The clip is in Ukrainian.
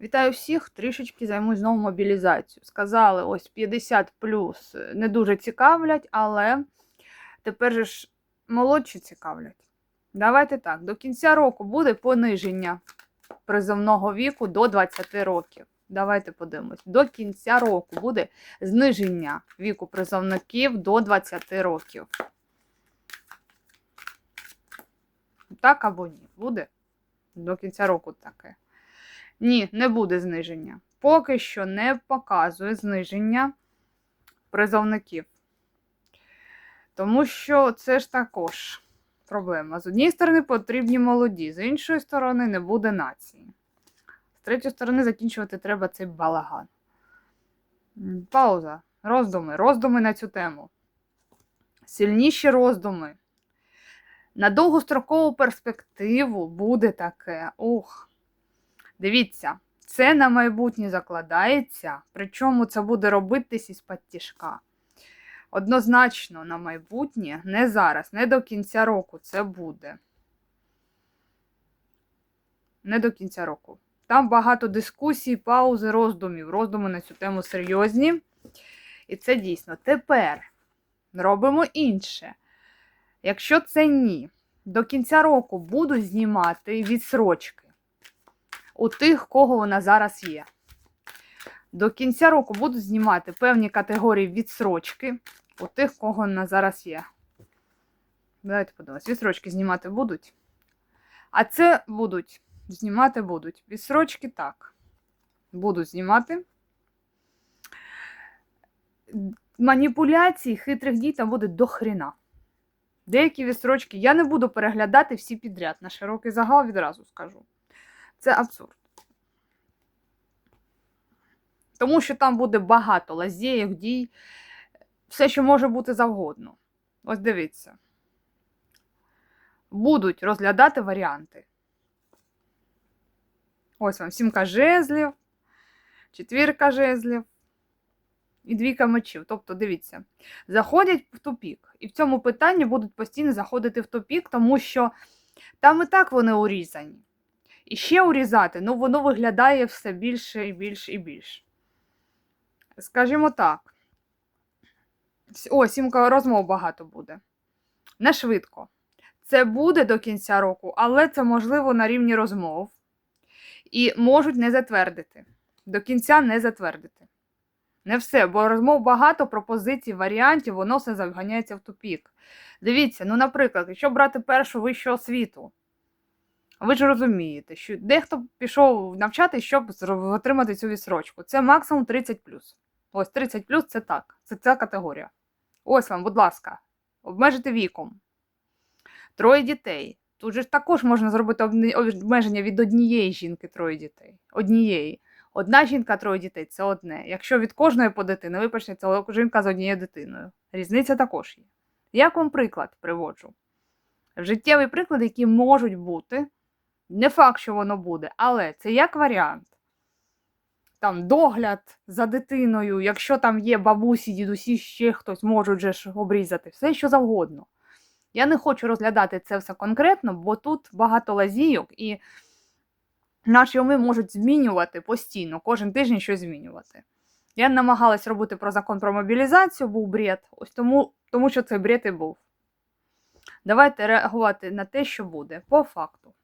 Вітаю всіх, трішечки займусь знову мобілізацією. Сказали, ось 50 плюс не дуже цікавлять, але тепер же ж молодші цікавлять. Давайте так, до кінця року буде пониження призовного віку до 20 років. Давайте подивимось. До кінця року буде зниження віку призовників до 20 років. Так або ні? Буде? До кінця року таке. Ні, не буде зниження. Поки що не показує зниження призовників. Тому що це ж також проблема. З однієї сторони, потрібні молоді, з іншої сторони, не буде нації. З третьої сторони, закінчувати треба цей балаган. Пауза. Роздуми. Роздуми на цю тему. Сильніші роздуми. На довгострокову перспективу буде таке. Ух. Дивіться, це на майбутнє закладається, причому це буде робитись із тяжка. Однозначно на майбутнє, не зараз, не до кінця року це буде. Не до кінця року. Там багато дискусій, паузи, роздумів. Роздуми на цю тему серйозні. І це дійсно. Тепер робимо інше. Якщо це ні, до кінця року буду знімати відсрочки у тих, кого вона зараз є. До кінця року буду знімати певні категорії відсрочки у тих, кого вона зараз є. Давайте подивимось. Відсрочки знімати будуть. А це будуть. Знімати будуть. Відсрочки так. Будуть знімати. Маніпуляцій, хитрих дій там буде до хрена. Деякі відсрочки я не буду переглядати всі підряд. На широкий загал відразу скажу. Це абсурд. Тому що там буде багато лазєїв, дій, все, що може бути завгодно. Ось дивіться. Будуть розглядати варіанти. Ось вам сімка жезлів, четвірка жезлів і двійка мечів. Тобто, дивіться, заходять в тупік. І в цьому питанні будуть постійно заходити в тупік, тому що там і так вони урізані. І ще урізати, ну воно виглядає все більше і більше і більше. Скажімо так. О, сімка розмов багато буде. Не швидко. Це буде до кінця року, але це можливо на рівні розмов. І можуть не затвердити. До кінця не затвердити. Не все, бо розмов багато, пропозицій, варіантів, воно все заганяється в тупік. Дивіться, ну, наприклад, якщо брати першу вищу освіту, ви ж розумієте, що дехто пішов навчати, щоб отримати цю відсрочку. Це максимум 30 Ось 30 це так. Це ця категорія. Ось вам, будь ласка, обмежити віком. Троє дітей. Тут же також можна зробити обмеження від однієї жінки троє дітей. Однієї. Одна жінка, троє дітей це одне. Якщо від кожної по дитини, вибачте, це жінка з однією дитиною. Різниця також є. Як вам приклад приводжу? Життєвий приклад, які можуть бути. Не факт, що воно буде, але це як варіант. Там догляд за дитиною, якщо там є бабусі, дідусі, ще хтось можуть же ж обрізати, все що завгодно. Я не хочу розглядати це все конкретно, бо тут багато лазійок, і наші уми можуть змінювати постійно, кожен тиждень щось змінювати. Я намагалась робити про закон про мобілізацію, був бред, ось тому, тому що цей бред і був. Давайте реагувати на те, що буде, по факту.